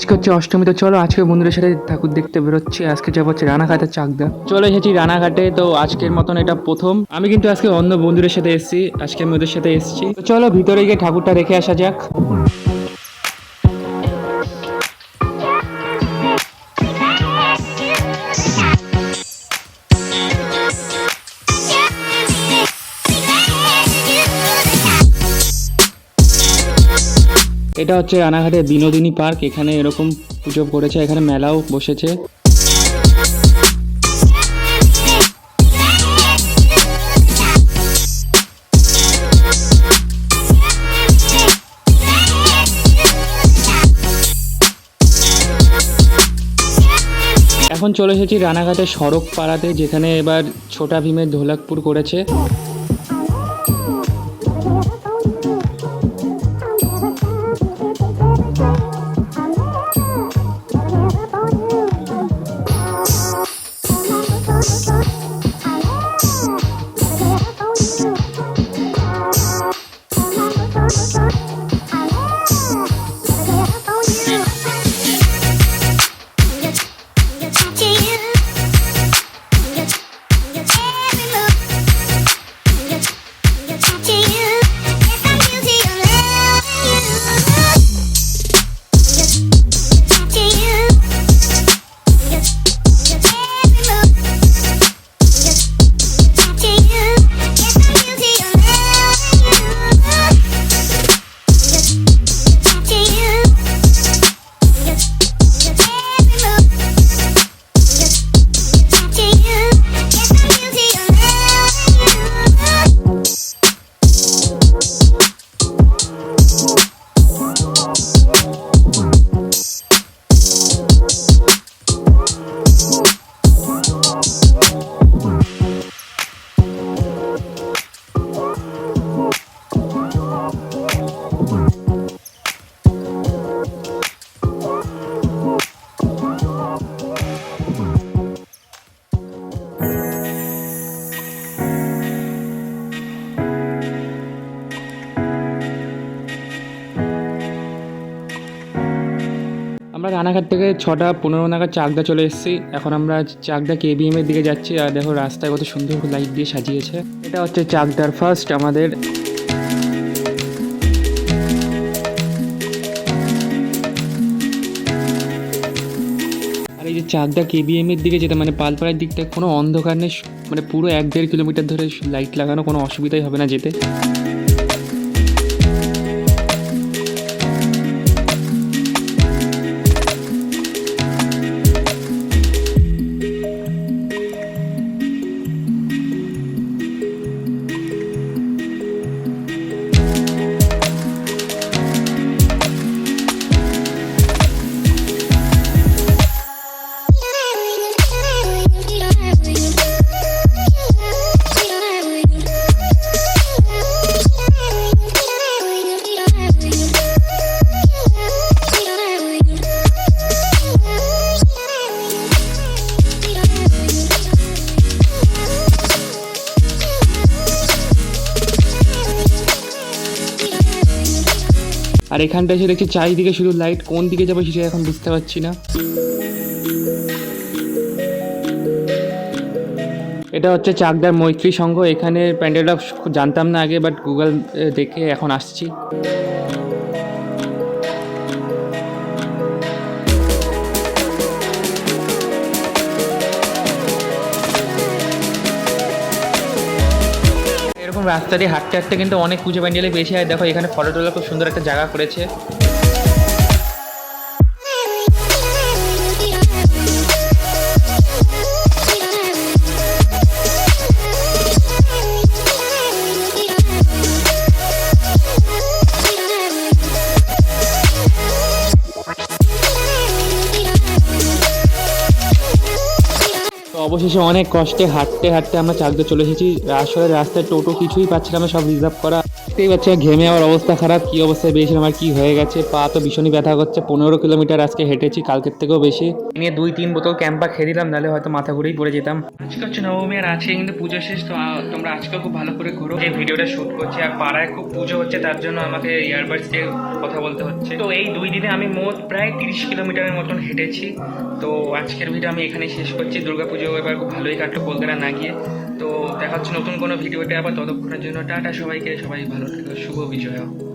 আজকে হচ্ছে অষ্টমী, তো চলো আজকে বন্ধুদের সাথে ঠাকুর দেখতে বেরোচ্ছি। আজকে যাব হচ্ছে রানাঘাটের চাকদা। চলে এসেছি রানাঘাটে, তো আজকের মতন এটা প্রথম। আমি কিন্তু আজকে অন্য বন্ধুদের সাথে এসেছি, আজকে আমি ওদের সাথে এসেছি। তো চলো ভিতরে গিয়ে ঠাকুরটা রেখে আসা যাক। এটা হচ্ছে রানাঘাটের বিনোদিনী পার্ক, এখানে এরকম পুজো করেছে, এখানে মেলাও বসেছে। এখন চলে এসেছি রানাঘাটের সড়ক পাড়াতে, যেখানে এবার ছোটা ভীমের ধোলাকপুর করেছে। আমরা রানাঘাট থেকে ছটা পনেরো নাগাদ চাকদা চলে এসেছি। এখন আমরা চাকদা কেবিএম এর দিকে যাচ্ছি আর দেখো রাস্তায় কত সুন্দর লাইট দিয়ে সাজিয়েছে। এটা হচ্ছে চাকদার ফার্স্ট আমাদের। আর এই যে চাকদা কেবিএম এর দিকে যেটা মানে পালপাড়ার দিকটা কোনো অন্ধকার নেই মানে পুরো এক দেড় কিলোমিটার ধরে লাইট লাগানো কোনো অসুবিধাই হবে না যেতে। আর এখানটা এসে দেখছি চারিদিকে শুধু লাইট কোন দিকে যাবে সেটা এখন বুঝতে পারছি না। এটা হচ্ছে চাকদার মৈত্রী সংঘ, এখানে প্যান্ডেলটা জানতাম না আগে বাট গুগল দেখে এখন আসছি। এরকম রাস্তা দিয়ে হাঁটতে হাঁটতে কিন্তু অনেক পুজো প্যান্ডেলে বেশি হয়। দেখো, এখানে ফটো তোলা খুব সুন্দর একটা জায়গা করেছে। অবশেষে অনেক কষ্টে হাঁটতে হাঁটতে আমরা চাকদা চলে এসেছি। আসলে রাস্তায় টোটো কিছুই পাচ্ছিলাম না সব রিজার্ভ করা। দেখতেই পাচ্ছি ঘেমে আমার অবস্থা খারাপ কি অবস্থায় বেরিয়েছিলাম আর কি হয়ে গেছে। পা তো ভীষণই ব্যথা করছে পনেরো কিলোমিটার আজকে হেঁটেছি কালকের থেকেও বেশি। নিয়ে দুই তিন বোতল ক্যাম্পা খেয়ে দিলাম নাহলে হয়তো মাথা ঘুরেই পড়ে যেতাম। আজকে হচ্ছে নবমী আর আজকে কিন্তু পুজো শেষ তো তোমরা আজকে খুব ভালো করে ঘুরো। এই ভিডিওটা শুট করছি আর পাড়ায় খুব পুজো হচ্ছে তার জন্য আমাকে ইয়ারবাডস দিয়ে কথা বলতে হচ্ছে। তো এই দুই দিনে আমি মোট প্রায় তিরিশ কিলোমিটারের মতন হেঁটেছি। তো আজকের ভিডিও আমি এখানে শেষ করছি দুর্গাপুজো এবার খুব ভালোই কাটলো কলকাতা না গিয়ে। তো দেখা হচ্ছে নতুন কোনো ভিডিওতে আবার ততক্ষণের জন্য। টাটা সবাইকে, সবাই ভালো থেকো, শুভ বিজয়।